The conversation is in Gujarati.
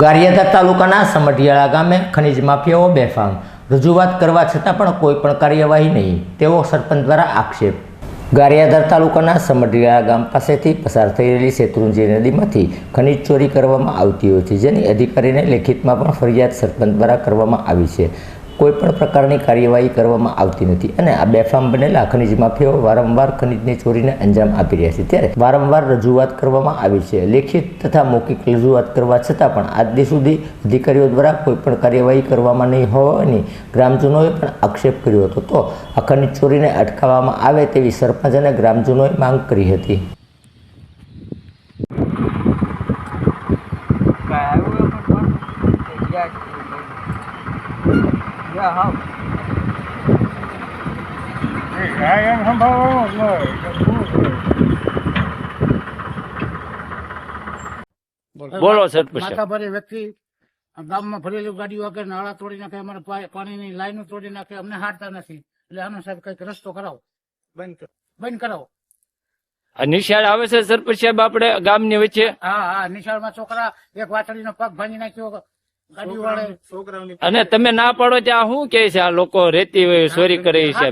ગારિયાધાર તાલુકાના સમઢિયાળા ગામે ખનીજ માફિયાઓ બેફામ. રજૂઆત કરવા છતાં પણ કોઈ પણ કાર્યવાહી નહીં, તેવો સરપંચ દ્વારા આક્ષેપ. ગારિયાધાર તાલુકાના સમઢિયાળા ગામ પાસેથી પસાર થઈ રહેલી શેત્રુંજી નદીમાંથી ખનીજ ચોરી કરવામાં આવતી હોય છે, જેની અધિકારીને લેખિતમાં પણ ફરિયાદ સરપંચ દ્વારા કરવામાં આવી છે. કોઈ પણ પ્રકારની કાર્યવાહી કરવામાં આવતી નથી. અને આ બેફામ બનેલા ખનિજ માફિયાઓ વારંવાર ખનિજની ચોરીને અંજામ આપી રહ્યા છે. ત્યારે વારંવાર રજૂઆત કરવામાં આવી છે. લેખિત તથા મૌખિક રજૂઆત કરવા છતાં પણ આજ સુધી અધિકારીઓ દ્વારા કોઈ પણ કાર્યવાહી કરવામાં નહીં હોવાની ગ્રામજનોએ પણ આક્ષેપ કર્યો હતો. તો આ ખનિજ ચોરીને અટકાવવામાં આવે તેવી સરપંચ અને ગ્રામજનોએ માંગ કરી હતી. Thank આવ્યું નહીં. બોલો. સરપંચ માથાભારે વ્યક્તિ આ ગામમાં ભરેલી ગાડીઓ આગળ નાળા તોડી નાખે અમારે પાણી પાણીની લાઈનો તોડી નાખે અમને હારતા નથી. એટલે આનો સાહેબ કંઈક રસ્તો કરાવો. બંધ બંધ કરાવો. નિશાળ આવે છે સરપંચ સાહેબ આપણે ગામની વચ્ચે? હા હા નિશાળમાં છોકરા એક વાછડીનો પગ ભાંગી નાખ્યો અને તમે ના પાડો ત્યાં શું કે છે આ લોકો રેતી ચોરી કરે છે